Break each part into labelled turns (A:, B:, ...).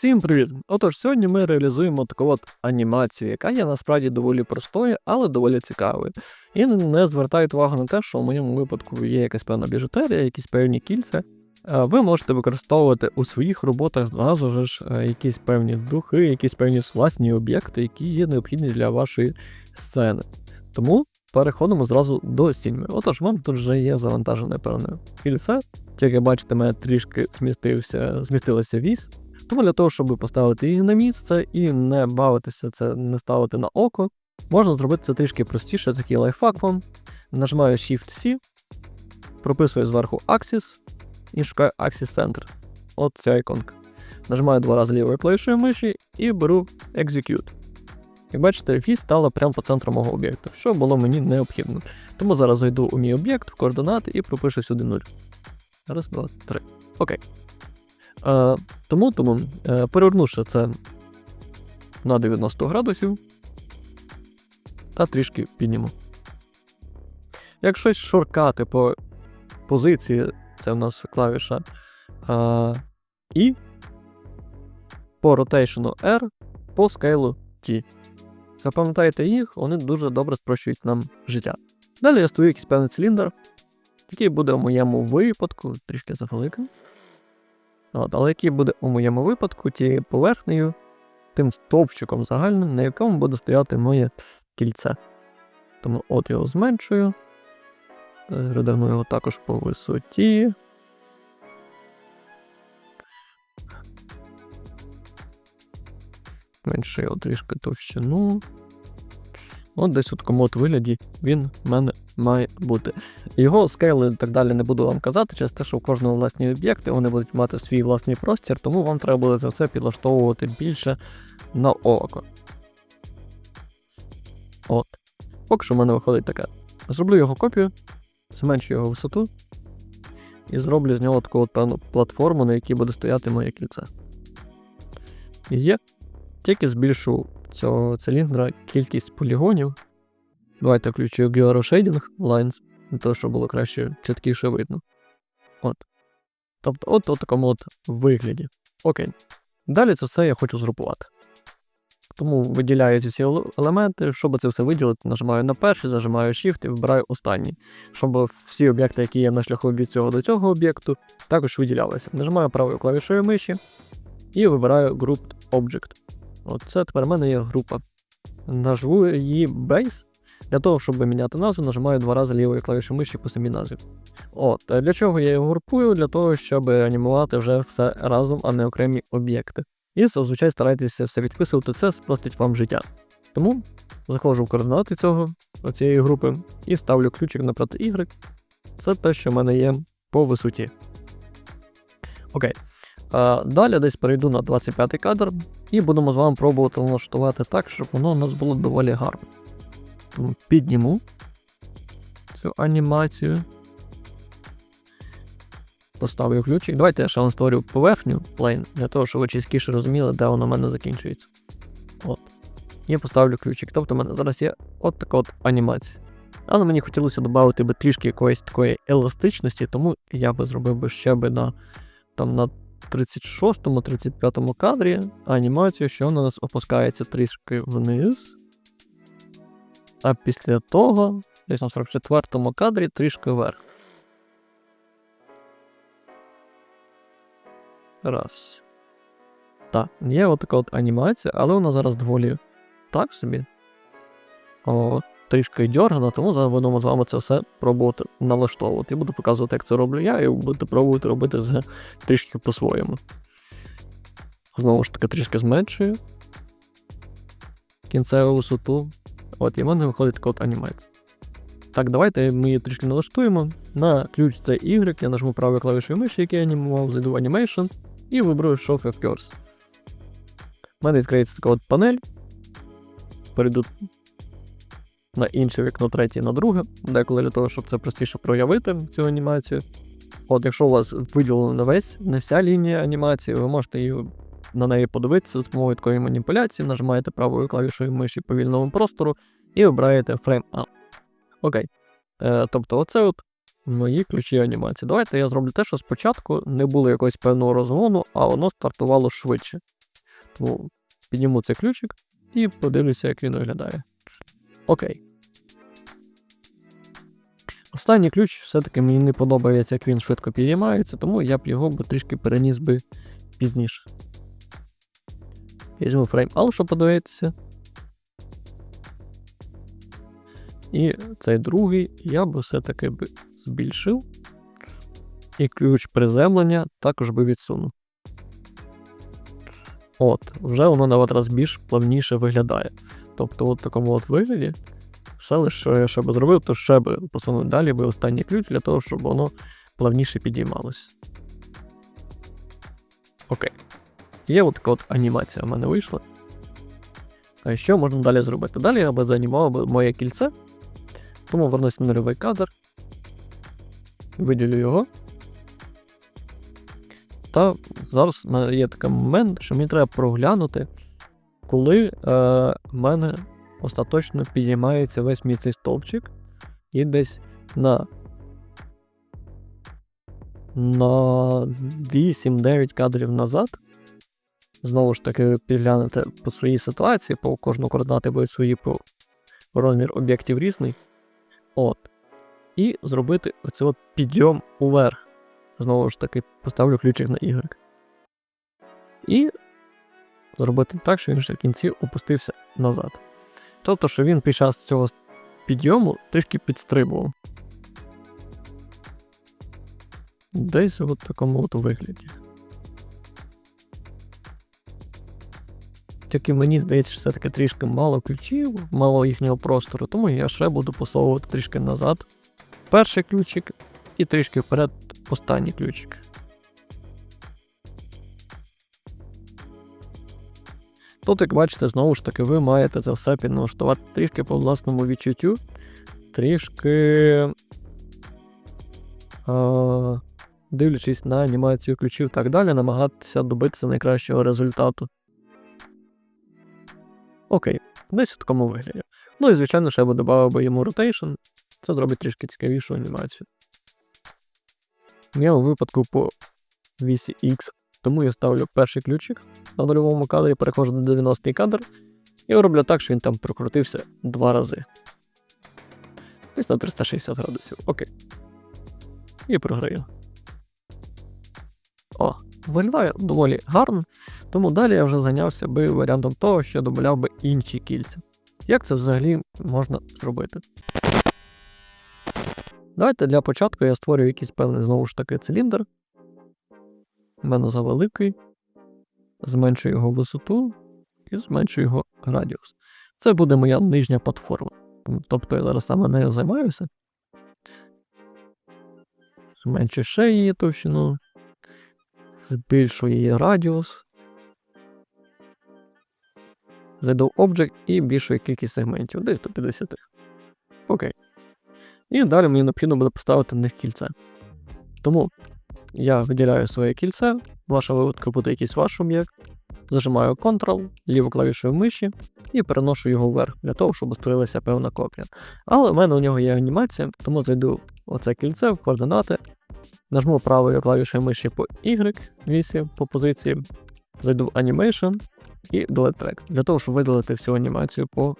A: Всім привіт! Отож, сьогодні ми реалізуємо таку от анімацію, яка є насправді доволі простою, але доволі цікавою. І не звертайте увагу на те, що в моєму випадку є якась певна біжутерія, якісь певні кільця. Ви можете використовувати у своїх роботах зразу ж е, якісь певні духи, якісь певні власні об'єкти, які є необхідні для вашої сцени. Тому переходимо зразу до сільми. Отож, вам тут вже є завантажене певне кільце. Як бачите, мене трішки змістився, змістилася вісь. Тому для того, щоб поставити її на місце і не бавитися це, не ставити на око, можна зробити це трішки простіше, такий лайфхак вам. Нажимаю Shift-C, прописую зверху Axis і шукаю Axis Center. От ця іконка. Нажимаю два рази лівою клавішою миші і беру Execute. Як бачите, вісь стала прямо по центру мого об'єкту, що було мені необхідно. Тому зараз зайду у мій об'єкт в координати і пропишу сюди 0. Раз, два, три. Окей. Е, тому тому е, перевернувши це на 90 градусів та трішки підніму. Як щось шоркати по позиції, це в нас клавіша е, І, по ротейшену R, по скейлу T. Запам'ятайте їх, вони дуже добре спрощують нам життя. Далі я створю якийсь певний циліндр, який буде у моєму випадку, трішки завеликим. От, але який буде у моєму випадку тією поверхнею, тим стовпчиком загальним, на якому буде стояти моє кільце. Тому от його зменшую. Редагну його також по висоті. Менше його трішки товщину. От десь у такому от вигляді він в мене має бути. Його скейли і так далі не буду вам казати, через те, що у кожного власні об'єкти вони будуть мати свій власний простір, тому вам треба буде це все підлаштовувати більше на око. От. Поки що в мене виходить таке. Зроблю його копію, зменшу його висоту і зроблю з нього таку от платформу, на якій буде стояти моє кільце. І є. Тільки збільшу цього циліндра кількість полігонів. Давайте включу Gyro Shading Lines, для того, щоб було краще чіткіше видно. От. Тобто, от у такому от вигляді. Окей. Далі це все я хочу згрупувати. Тому виділяю ці всі елементи. Щоб це все виділити, нажимаю на перший, зажимаю Shift і вибираю останній. Щоб всі об'єкти, які є на шляху від цього до цього об'єкту, також виділялися. Нажимаю правою клавішою миші і вибираю Grouped Object. Оце тепер в мене є група. Нажму її Base. Для того, щоб міняти назву, нажимаю два рази лівою клавішою миші по самій назві. От, е, для чого я його групую? Для того, щоб анімувати вже все разом, а не окремі об'єкти. І зазвичай старайтеся все відписувати, це спростить вам життя. Тому заходжу в координати цього, цієї групи і ставлю ключик напроти Y. Це те, що в мене є по висоті. Окей. А, далі десь перейду на 25 кадр і будемо з вами пробувати налаштувати так, щоб воно у нас було доволі гарно. Тому підніму цю анімацію. Поставлю ключик. Давайте я ще вам створю поверхню плейн, для того, щоб ви чіткіше розуміли, де воно в мене закінчується. От. І поставлю ключик. Тобто в мене зараз є от така от анімація. Але мені хотілося додати би трішки якоїсь такої еластичності, тому я би зробив би ще би на, там, на 36-35 кадрі анімацію, що вона у нас опускається трішки вниз. А після того, десь на 44-му кадрі трішки вверх. Раз. Так, є отака от анімація, але вона зараз доволі так собі. О, трішки дьоргана, тому зараз будемо з вами це все пробувати налаштовувати. І буду показувати, як це роблю я, і будете пробувати робити це трішки по-своєму. Знову ж таки, трішки зменшую кінцеву висоту. От, і в мене виходить така от анімація. Так, давайте ми її трішки налаштуємо. На ключ це Y, я нажму правою клавішою миші, який я анімував, зайду в Animation і виберу Show of Curves. У мене відкриється така от панель. Перейду на інше вікно, третє на друге, деколи для того, щоб це простіше проявити цю анімацію. От, якщо у вас виділена весь, не вся лінія анімації, ви можете її на неї подивитися з допомогою такої маніпуляції, нажимаєте правою клавішою миші по вільному простору і обираєте Frame Up. Окей. Е, тобто, оце от мої ключі анімації. Давайте я зроблю те, що спочатку не було якогось певного розгону, а воно стартувало швидше. Тому підніму цей ключик і подивлюся, як він виглядає. Окей. Останній ключ все-таки мені не подобається, як він швидко підіймається, тому я б його трішки переніс би пізніше. Візьму фрейм All, щоб подивитися. І цей другий я б все-таки збільшив. І ключ приземлення також би відсунув. От, вже воно на раз більш плавніше виглядає. Тобто, от в такому от вигляді, все лише що я ще би зробив, то ще би посунув далі би останній ключ для того, щоб воно плавніше підіймалося. Окей. Є от така от анімація в мене вийшла. А що можна далі зробити? Далі я би заанімував моє кільце, тому вернусь на нульовий кадр, виділю його. Та зараз є такий момент, що мені треба проглянути, коли е, в мене остаточно підіймається весь мій цей стовпчик, і десь на на 8-9 кадрів назад. Знову ж таки, підглянути по своїй ситуації, по кожну координати будуть свої по розмір об'єктів різний. От. І зробити оцей от підйом уверх. Знову ж таки, поставлю ключик на Y. І зробити так, що він ще в кінці опустився назад. Тобто, що він під час цього підйому трішки підстрибував. Десь в такому от вигляді. Тільки мені здається, що все-таки трішки мало ключів, мало їхнього простору, тому я ще буду посовувати трішки назад перший ключик і трішки вперед останній ключик. Тут, як бачите, знову ж таки, ви маєте це все підналаштувати трішки по власному відчуттю, трішки. А, дивлячись на анімацію ключів і так далі, намагатися добитися найкращого результату. Окей, десь в такому вигляді. Ну і, звичайно, ще я би додав йому rotation. Це зробить трішки цікавішу анімацію. В моєму випадку по вісі X, тому я ставлю перший ключик на нульовому кадрі, переходжу на 90-й кадр і роблю так, що він там прокрутився два рази. Десь на 360 градусів. Окей. І програю. О, виглядає доволі гарно, тому далі я вже зайнявся би варіантом того, що додавав би інші кільця. Як це взагалі можна зробити? Давайте для початку я створю якийсь певний знову ж таки циліндр. У мене завеликий. Зменшую його висоту і зменшую його радіус. Це буде моя нижня платформа. Тобто я зараз саме нею займаюся. Зменшую ще її товщину. Збільшую її радіус. Зайду в Object і більшую кількість сегментів, десь до 50. І далі мені необхідно буде поставити на них кільце. Тому я виділяю своє кільце, в вашому випадку буде якийсь ваш об'єкт, зажимаю Ctrl, ліву клавішою миші і переношу його вверх для того, щоб створилася певна копія. Але в мене у нього є анімація, тому зайду в оце кільце в координати, нажму правою клавішою миші по Y вісі по позиції, зайду в Animation і Delete Track, для того, щоб видалити всю анімацію по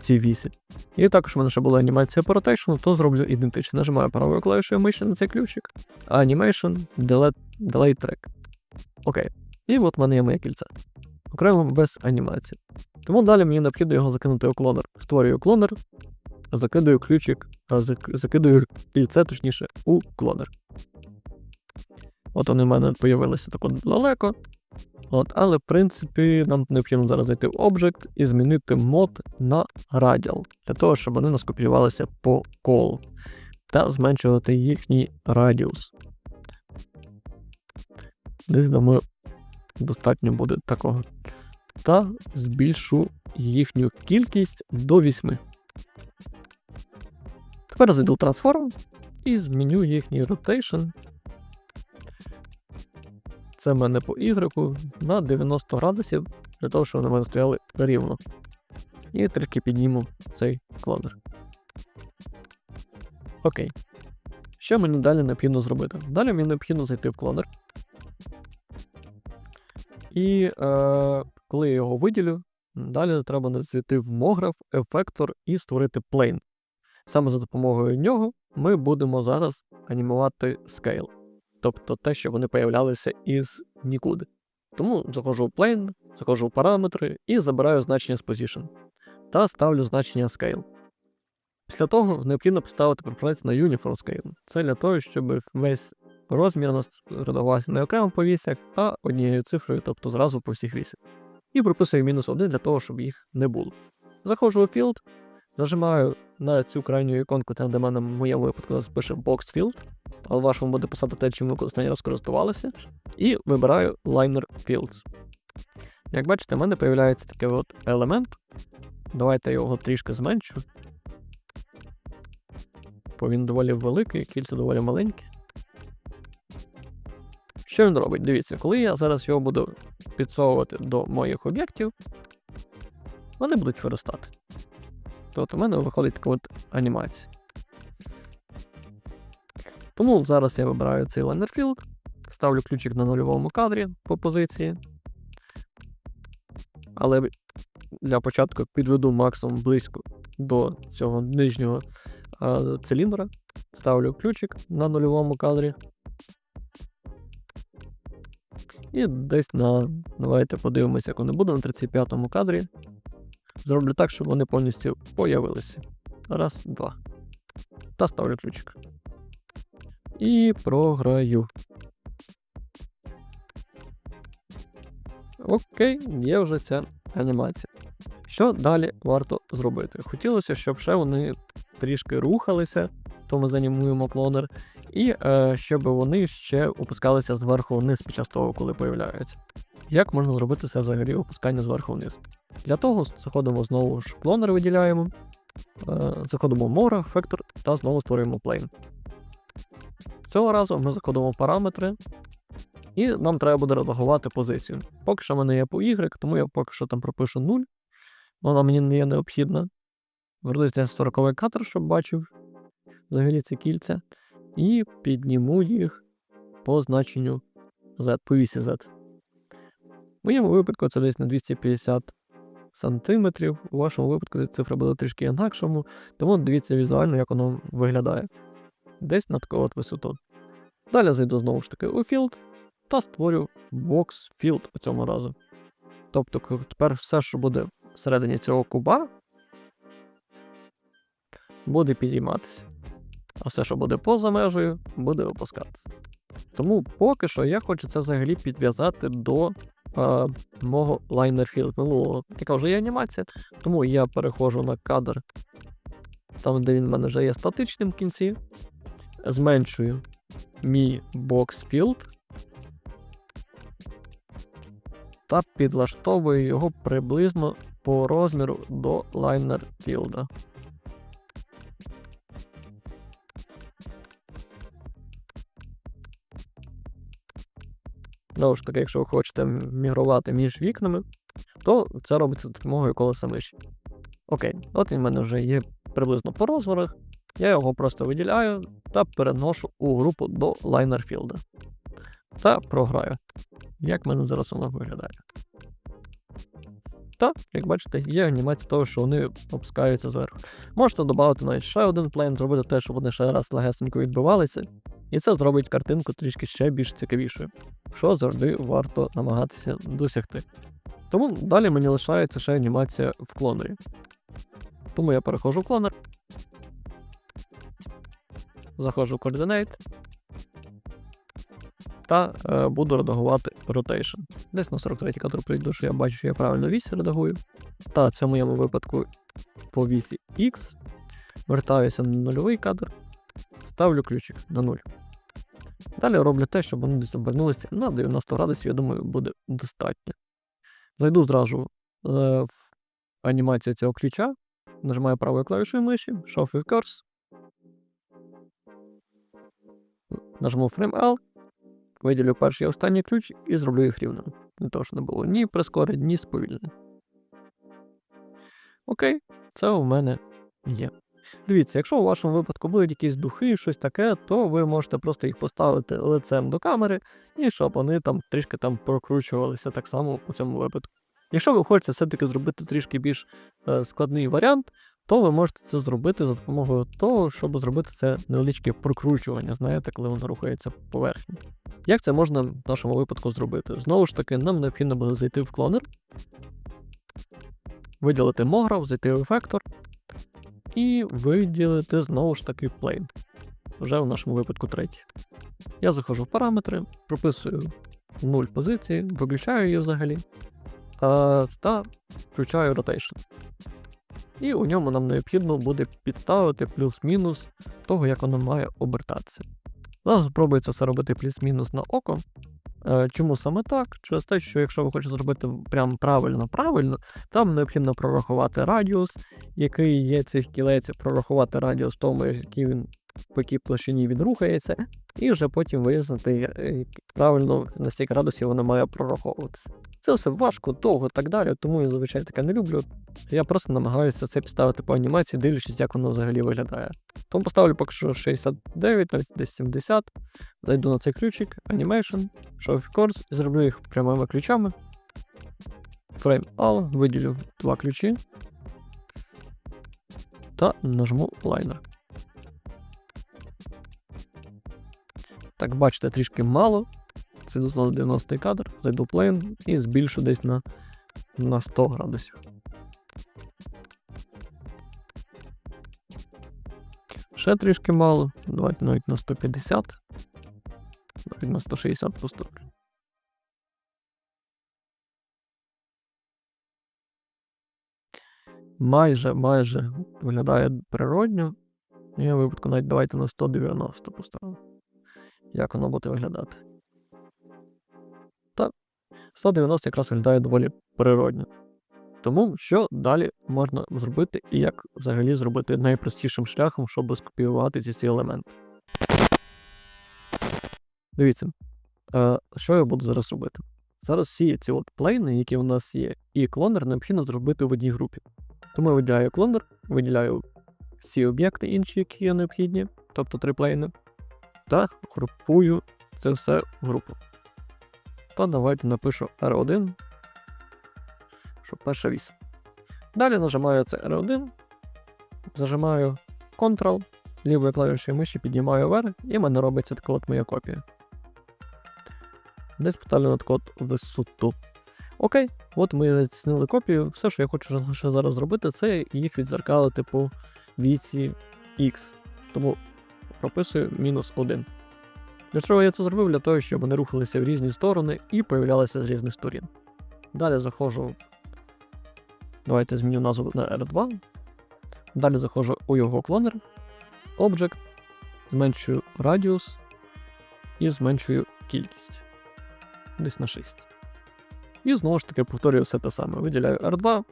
A: цій вісі. І також в мене ще була анімація ротейшну, то зроблю ідентично. Нажимаю правою клавішою миші на цей ключик, Animation, Delete, Delete Track. Окей. І от в мене є моє кільце. Окремо без анімації. Тому далі мені необхідно його закинути у клонер. Створюю клонер, закидаю ключик, а закидаю кільце, точніше, у клонер. От вони в мене з'явилися так далеко. От, Але, в принципі, нам необхідно зараз зайти в Object і змінити мод на Radial, для того, щоб вони скопіювалися по колу та зменшувати їхній радіус. Десь, думаю, достатньо буде такого. Та збільшу їхню кількість до 8. Тепер зайду в Transform і зміню їхній rotation це мене по Y на 90 градусів, для того, щоб вони мене стояли рівно. І трішки підніму цей клонер. Окей. Що мені далі необхідно зробити? Далі мені необхідно зайти в клонер. І е, коли я його виділю, далі треба зайти в Мограф, ефектор і створити плейн. Саме за допомогою нього ми будемо зараз анімувати scale, тобто те, що вони появлялися із нікуди. Тому заходжу в plane, заходжу в параметри і забираю значення з position та ставлю значення scale. Після того необхідно поставити преференс на Uniform Scale. Це для того, щоб весь розмір у нас редагувався не окремо по вісях, а однією цифрою, тобто зразу по всіх вісях. І прописую мінус 1 для того, щоб їх не було. Заходжу у Field, зажимаю на цю крайню іконку, там де в мене в моєму випадку пише Box Field, а в вашому буде писати те, чим ви останній раз користувалися, і вибираю Liner Fields. Як бачите, в мене з'являється такий от елемент. Давайте я його трішки зменшу. Бо він доволі великий, кільце доволі маленьке. Що він робить? Дивіться, коли я зараз його буду підсовувати до моїх об'єктів, вони будуть виростати. Тобто в мене виходить така от анімація. Тому зараз я вибираю цей Liner Field, ставлю ключик на нульовому кадрі по позиції. Але для початку підведу максимум близько до цього нижнього а, циліндра. Ставлю ключик на нульовому кадрі. І десь на. Давайте подивимося, як вони будуть на 35 му кадрі. Зроблю так, щоб вони повністю появилися. Раз, два. Та ставлю ключик. І програю. Окей, є вже ця анімація. Що далі варто зробити? Хотілося, щоб ще вони трішки рухалися, то ми занімуємо клонер, і е, щоб вони ще опускалися зверху вниз під час того, коли появляються. Як можна зробити це взагалі опускання зверху вниз? Для того заходимо знову ж клонер, виділяємо, е, заходимо в Mora, Factor та знову створюємо плейн. Цього разу ми заходимо в параметри, і нам треба буде редагувати позицію. Поки що в мене є по Y, тому я поки що там пропишу 0. Вона мені не є необхідна. Вернусь 40 кадр, щоб бачив взагалі ці кільця. І підніму їх по значенню Z, по вісі Z. В моєму випадку це десь на 250 сантиметрів. У вашому випадку цифра буде трішки інакшому, тому дивіться візуально, як воно виглядає. Десь на таку от висоту. Далі зайду знову ж таки у Field та створю Box Field у цьому разу. Тобто тепер все, що буде всередині цього куба, буде підійматися. А все, що буде поза межею, буде опускатися. Тому поки що я хочу це взагалі підв'язати до а, мого Field минулого. Яка вже є анімація, тому я переходжу на кадр, там, де він в мене вже є статичним в кінці. Зменшую мій Field та підлаштовую його приблизно по розміру до Liner Знову ж таки, якщо ви хочете мігрувати між вікнами, то це робиться за допомогою колеса миші. Окей, от він в мене вже є приблизно по розмірах. Я його просто виділяю та переношу у групу до Field. Та програю. Як в мене зараз воно виглядає. Та, як бачите, є анімація того, що вони опускаються зверху. Можете додати навіть ще один плейн, зробити те, щоб вони ще раз легесенько відбивалися, і це зробить картинку трішки ще більш цікавішою, що завжди варто намагатися досягти. Тому далі мені лишається ще анімація в клонері. Тому я переходжу в клонер, заходжу в Coordinate та е, буду редагувати rotation. Десь на 43-й кадр прийду, що я бачу, що я правильно вісь редагую. Та це в моєму випадку по вісі X. Вертаюся на нульовий кадр, ставлю ключик на 0. Далі роблю те, щоб вони десь обернулися на 90 градусів, я думаю, буде достатньо. Зайду зразу е, в анімацію цього ключа, нажимаю правою клавішою миші, Show with Curse. Нажму Frame L, виділю перший і останній ключ і зроблю їх рівним. Для того, щоб не було ні прискорень, ні сповільнень. Окей, це у мене є. Дивіться, якщо у вашому випадку будуть якісь духи, щось таке, то ви можете просто їх поставити лицем до камери, і щоб вони там трішки там прокручувалися так само у цьому випадку. Якщо ви хочете все-таки зробити трішки більш е, складний варіант, то ви можете це зробити за допомогою того, щоб зробити це невеличке прокручування, знаєте, коли воно рухається по поверхні. Як це можна в нашому випадку зробити? Знову ж таки, нам необхідно буде зайти в клонер, виділити Мограв, зайти в ефектор і виділити знову ж таки plane. Вже в нашому випадку третій. Я заходжу в параметри, прописую 0 позиції, виключаю її взагалі та включаю rotation. І у ньому нам необхідно буде підставити плюс-мінус того, як воно має обертатися. Зараз спробується це робити плюс-мінус на око. Е, Чому саме так? Через те, що якщо ви хочете зробити прям правильно-правильно, там необхідно прорахувати радіус, який є цих кілець, прорахувати радіус тому, який він по якій площині він рухається, і вже потім вияснити е, правильно на стільки градусів воно має прораховуватися. Це все важко, довго і так далі, тому я зазвичай таке не люблю. Я просто намагаюся це підставити по анімації, дивлячись, як воно взагалі виглядає. Тому поставлю поки що 69, навіть десь 70. Зайду на цей ключик, Animation, Show of Course, і зроблю їх прямими ключами. Frame All, виділю два ключі. Та нажму Liner. Так, бачите, трішки мало. Це дозволить 90 кадр, зайду плейн і збільшу десь на, на 100 градусів. Ще трішки мало. Давайте навіть на 150. Навіть на 160 поступлю. Майже, майже виглядає природньо. В випадку навіть давайте на 190 поставимо. Як воно буде виглядати. Так, 190 якраз виглядає доволі природньо. Тому що далі можна зробити і як взагалі зробити найпростішим шляхом, щоб скопіювати ці всі елементи. Дивіться, е, що я буду зараз робити. Зараз всі ці от плейни, які у нас є, і клонер необхідно зробити в одній групі. Тому я виділяю клонер, виділяю всі об'єкти інші, які є необхідні, тобто три плейни, та групую це все в групу. Та давайте напишу R1, щоб перша вісь. Далі нажимаю це R1, зажимаю Ctrl, лівою клавішою миші піднімаю вверх, і в мене робиться така от моя копія. Десь поставлю на от висоту. Окей, от ми відснили копію. Все, що я хочу ще зараз зробити, це їх відзеркалити по віці X. Тому прописую мінус 1. Для чого я це зробив? Для того, щоб вони рухалися в різні сторони і появлялися з різних сторін. Далі заходжу в. Давайте зміню назву на R2. Далі заходжу у його клонер, Object, зменшую радіус і зменшую кількість. Десь на 6. І знову ж таки повторюю все те саме. Виділяю R2,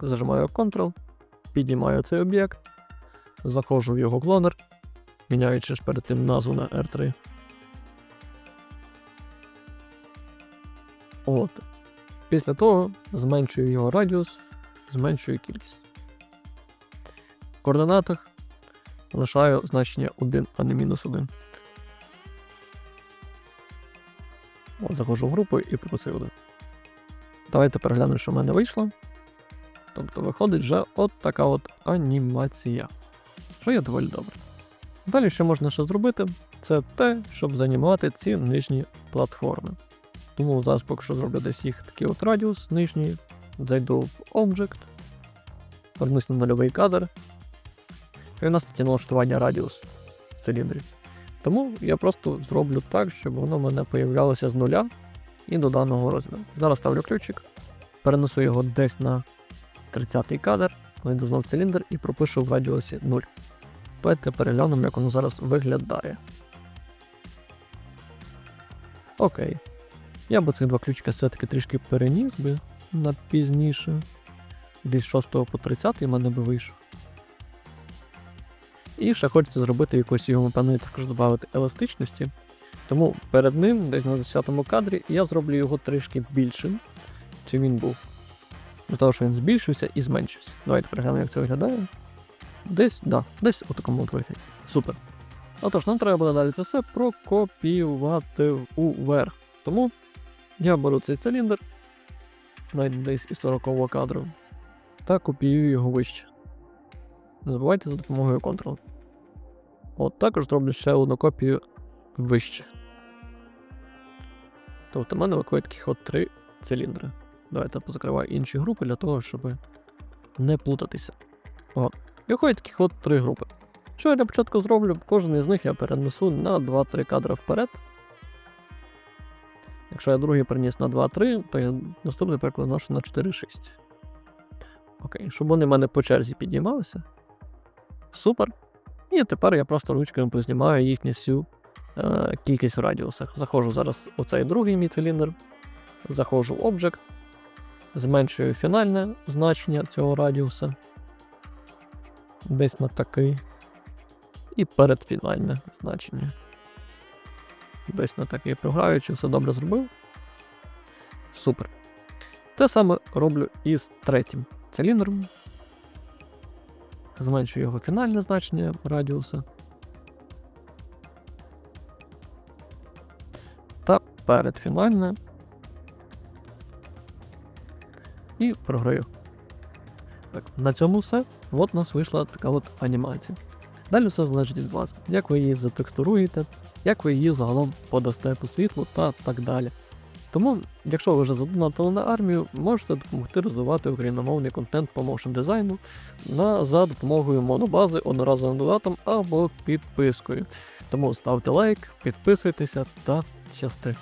A: зажимаю Ctrl, піднімаю цей об'єкт, заходжу в його клонер, міняючи ж перед тим назву на R3. От. Після того зменшую його радіус, зменшую кількість. В координатах лишаю значення 1, а не мінус 1. От, заходжу в групу і прописую 1. Давайте переглянемо, що в мене вийшло. Тобто виходить вже от така от анімація. Що є доволі добре. Далі, що можна ще зробити, це те, щоб занімувати ці нижні платформи. Тому зараз поки що зроблю десь їх такий от радіус нижній. Зайду в Object, вернусь на нульовий кадр. І у нас є налаштування радіус в циліндрі. Тому я просто зроблю так, щоб воно в мене появлялося з нуля і до даного розміру. Зараз ставлю ключик, перенесу його десь на 30-й кадр, знайду знов циліндр і пропишу в радіусі 0. Давайте переглянемо, як воно зараз виглядає. Окей. Я би цих два ключика все-таки трішки переніс би на пізніше. Десь 6 по 30 в мене би вийшов. І ще хочеться зробити якось йому, певно, також додати еластичності. Тому перед ним, десь на 10 кадрі, я зроблю його трішки більшим, чим він був. Для того, що він збільшився і зменшився. Давайте переглянемо, як це виглядає. Десь, да, десь у такому от. Супер. Отож, нам треба буде далі це все прокопіювати уверх. Тому я беру цей циліндр, навіть десь із 40 кадру, та копіюю його вище. Не забувайте за допомогою Ctrl. От також зроблю ще одну копію вище. Тобто в мене виходить таких от три циліндри. Давайте позакриваю інші групи для того, щоб не плутатися. О, виходить таких от три групи. Що я для початку зроблю? Кожен із них я перенесу на 2-3 кадри вперед. Якщо я другий переніс на 2-3, то я наступний перекладношу на 4-6. Окей, щоб вони в мене по черзі підіймалися. Супер. І тепер я просто ручкою познімаю їхню всю е, кількість в радіусах. Заходжу зараз у цей другий мій циліндр, заходжу в Object, зменшую фінальне значення цього радіуса. Десь на такий. І передфінальне значення. Десь на такий програю, чи все добре зробив. Супер. Те саме роблю і з третім циліндром. Зменшую його фінальне значення радіуса. Та передфінальне. І програю. Так, на цьому все. От у нас вийшла така от анімація. Далі все залежить від вас, як ви її затекстуруєте, як ви її загалом подасте по світлу та так далі. Тому, якщо ви вже задонатили на армію, можете допомогти розвивати україномовний контент по моушн дизайну за допомогою монобази, одноразовим донатом або підпискою. Тому ставте лайк, підписуйтеся та щасти.